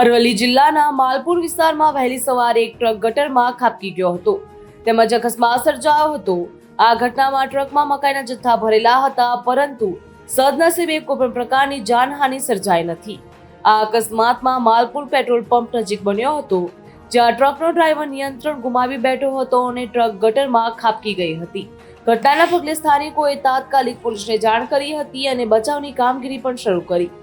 અરવલ્લી જિલ્લાના માલપુર વિસ્તારમાં વહેલી સવારે એક ટ્રક ગટરમાં ખાબકી ગયો હતો. તેમજ અકસ્માત સર્જાયો હતો. આ ઘટનામાં ટ્રકમાં મકાઈના જથ્થા ભરેલા હતા, પરંતુ સદનસીબે કોઈ પણ પ્રકારની જાનહાનિ સર્જાઈ નથી. આ અકસ્માતમાં માલપુર પેટ્રોલ પંપ નજીક બન્યો હતો, જ્યાં ટ્રકનો ડ્રાઈવર નિયંત્રણ ગુમાવી બેઠો હતો અને ટ્રક ગટરમાં ખાબકી ગઈ હતી. ઘટનાના પગલે સ્થાનિકોએ તાત્કાલિક પોલીસને જાણ કરી હતી અને બચાવની કામગીરી પણ શરૂ કરી.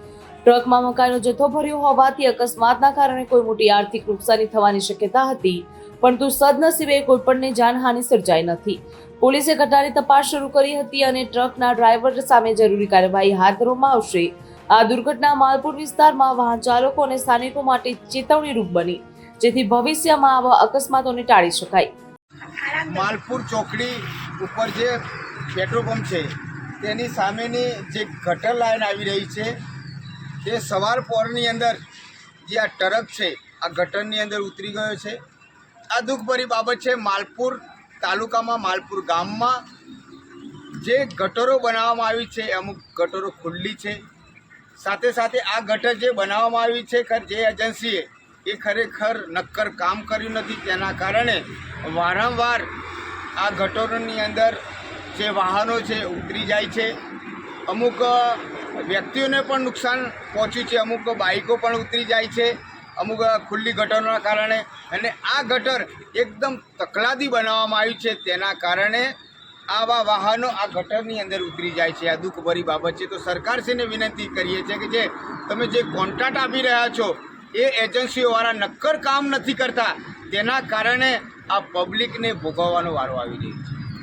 ટ્રકમાં મકાઈનો જથ્થો ભર્યો હોવાથી અકસ્માતના કારણે કોઈ મોટી આર્થિક નુકસાની થવાની શક્યતા હતી, પરંતુ સદનસીબે કોઈપણને જાનહાનિ સર્જાઈ નથી. પોલીસે ઘટનાની તપાસ શરૂ કરી હતી અને ટ્રકના ડ્રાઈવર સામે જરૂરી કાર્યવાહી હાથ ધરવામાં આવશે. આ દુર્ઘટના માલપુર વિસ્તારમાં વાહન ચાલકો અને સ્થાનિકો માટે ચેતવણીરૂપ બની, જેથી ભવિષ્યમાં આવા અકસ્માતોને ટાળી શકાય. માલપુર ચોકડી ઉપર જે પેટ્રોલ પંપ છે, તેની સામેની જે ગટર લાઈન આવી રહી છે તે સવાર પોરની અંદર જે આ ટરક છે, આ ગટરની અંદર ઉતરી ગયો છે. આ દુઃખભરી બાબત છે, માલપુર તાલુકામાં, માલપુર ગામમાં જે ગટરો બનાવવામાં આવી છે, અમુક ગટરો ખુલ્લી છે. સાથે સાથે આ ગટર જે બનાવવામાં આવી છે, ખર જે એજન્સીએ એ ખરેખર નક્કર કામ કર્યું નથી. તેના કારણે વારંવાર આ ગટરોની અંદર જે વાહનો છે, ઉતરી જાય છે. અમુક વ્યક્તિઓને પણ નુકસાન પહોંચ્યું છે. અમુક બાઇકો પણ ઉતરી જાય છે. અમુક ખુલ્લી ગટરોના કારણે. અને આ ગટર એકદમ તકલાદી બનાવવામાં આવ્યું છે. તેના કારણે આવા વાહનો આ ગટરની અંદર ઉતરી જાય છે. આ દુઃખભરી બાબત છે. તો સરકારશ્રીને વિનંતી કરીએ છીએ કે જે તમે જે કોન્ટ્રાક્ટ આપી રહ્યા છો, એ એજન્સીઓવાળા નક્કર કામ નથી કરતા. તેના કારણે આ પબ્લિકને ભોગવવાનો વારો આવી રહ્યો છે.